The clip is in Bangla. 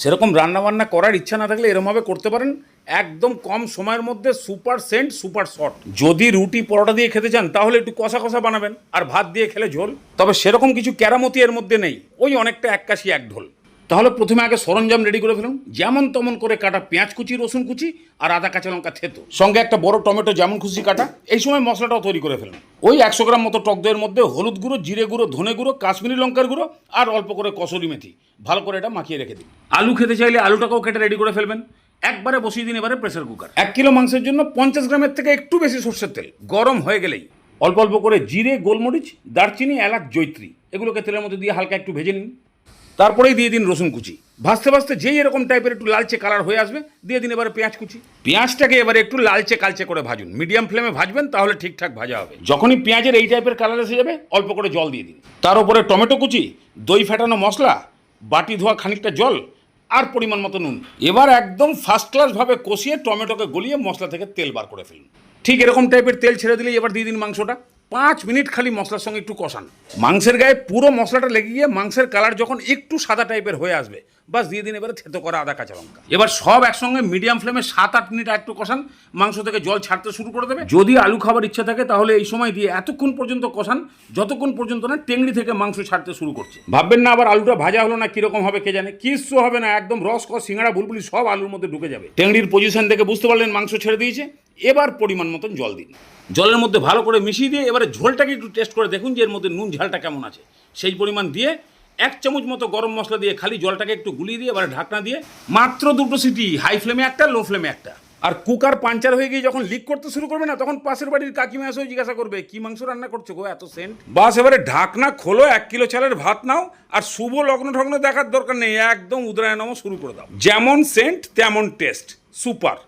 সেরকম রান্নাবান্না করার ইচ্ছা না থাকলে এরমভাবে করতে পারেন। একদম কম সময়ের মধ্যে সুপার সেন্ট, সুপার শর্ট। যদি রুটি পরোটা দিয়ে খেতে চান, তাহলে একটু কষা কষা বানাবেন। আর ভাত দিয়ে খেলে ঝোল। তবে সেরকম কিছু ক্যারামতি এর মধ্যে নেই। ওই অনেকটা এক কাশি এক ঢোল তাহলে প্রথমে আগে সরঞ্জাম রেডি করে ফেলুন। যেমন তেমন করে কাটা পেঁয়াজ কুচি, রসুন কুচি আর আদা, কাঁচা লঙ্কা, থেতো। সঙ্গে একটা বড় টমেটো, যেমন খুশি কাটা, এই সময় মশলাটাও তৈরি করে ফেলুন। ওই একশো গ্রাম মতো টক দইয়ের মধ্যে হলুদ গুঁড়ো, জিরে গুঁড়ো, ধনে গুঁড়ো, কাশ্মীরি লঙ্কার গুঁড়ো আর অল্প করে কসুরি মেথি। ভালো করে এটা মাখিয়ে রেখে দিন। আলু খেতে চাইলে আলুটাকেও কেটে রেডি করে ফেলবেন। একবারে বসিয়ে দিন এবারে প্রেসার কুকার এক কিলো মাংসের জন্য পঞ্চাশ গ্রামের থেকে একটু বেশি সর্ষের তেল। গরম হয়ে গেলেই। অল্প অল্প করে জিরে, গোলমরিচ, দারচিনি, এলাচ জৈত্রী এগুলোকে তেলের মধ্যে দিয়ে হালকা একটু ভেজে নিন। তারপরেই দিয়ে দিন রসুন কুচি। ভাজতে ভাজতে যেই এরকম টাইপের একটু লালচে কালার হয়ে আসবে, দিয়ে দিন এবারে পেঁয়াজ কুচি। পেঁয়াজটাকে এবারে একটু লালচে কালচে করে ভাজুন। মিডিয়াম ফ্লেমে ভাজবেন, তাহলে ঠিকঠাক ভাজা হবে। যখনই পেঁয়াজের এই টাইপের কালার এসে যাবে, অল্প করে জল দিয়ে দিন। তার উপরে টমেটো কুচি, দই ফাটানো মশলা, বাটি ধোয়া খানিকটা জল, আর পরিমাণ মতো নুন। এবার একদম ফার্স্ট ক্লাসভাবে কষিয়ে টমেটোকে গলিয়ে মশলা থেকে তেল বার করে ফেলুন। ঠিক এরকম টাইপের তেল ছেড়ে দিলেই এবার দিয়ে দিন মাংসটা। পাঁচ মিনিট খালি মশলার সঙ্গে একটু কষান। মাংসের গায়ে পুরো মশলাটা লেগে গিয়ে মাংসের কালার যখন একটু সাদা টাইপের হয়ে আসবে, বাস দিয়ে দিন এবারে থেতো করা আদা, কাঁচা লঙ্কা। এবার সব একসঙ্গে মিডিয়াম ফ্লেমে সাত আট মিনিট একটু কষান, মাংস থেকে জল ছাড়তে শুরু করে দেবে। যদি আলু খাবার ইচ্ছা থাকে, তাহলে এই সময় দিয়ে এতক্ষণ পর্যন্ত কষান, যতক্ষণ পর্যন্ত না টেংরি থেকে মাংস ছাড়তে শুরু করছে। ভাববেন না আবার আলুটা ভাজা হলো না কীরকম হবে কে জানে, কিচ্ছু হবে না, একদম রস কস সিঙ্গাড়া বুলবুলি সব আলুর মধ্যে ঢুকে যাবে। টেংরির পজিশন থেকে বুঝতে পারলেন মাংস ছেড়ে দিয়েছে। এবার পরিমাণ মতন জল দিন। জলের মধ্যে ভালো করে মিশিয়ে দিয়ে এবারে ঝোলটাকে একটু টেস্ট করে দেখুন যে এর মধ্যে নুন, ঝালটা কেমন আছে। সেই পরিমাণ দিয়ে এক চামচ মতো গরম মশলা দিয়ে খালি জলটাকে একটু গুলিয়ে দিয়ে এবারে ঢাকনা দিয়ে মাত্র দুটো সিটি হাই ফ্লেমে একটা লো ফ্লেমে একটা। আর কুকার পাঞ্চার হয়ে গিয়ে যখন লিক করতে শুরু করবে না, তখন পাশের বাড়ির কাকিমা এসেও জিজ্ঞাসা করবে, কি মাংস রান্না করছ গো এত সেন্ট বাস এবারে ঢাকনা খোলো, এক কিলো চালের ভাত নাও, আর শুভ লগ্ন ঠগ্ন দেখার দরকার নেই, একদম উদরায়নম শুরু করে দাও। যেমন সেন্ট তেমন টেস্ট সুপার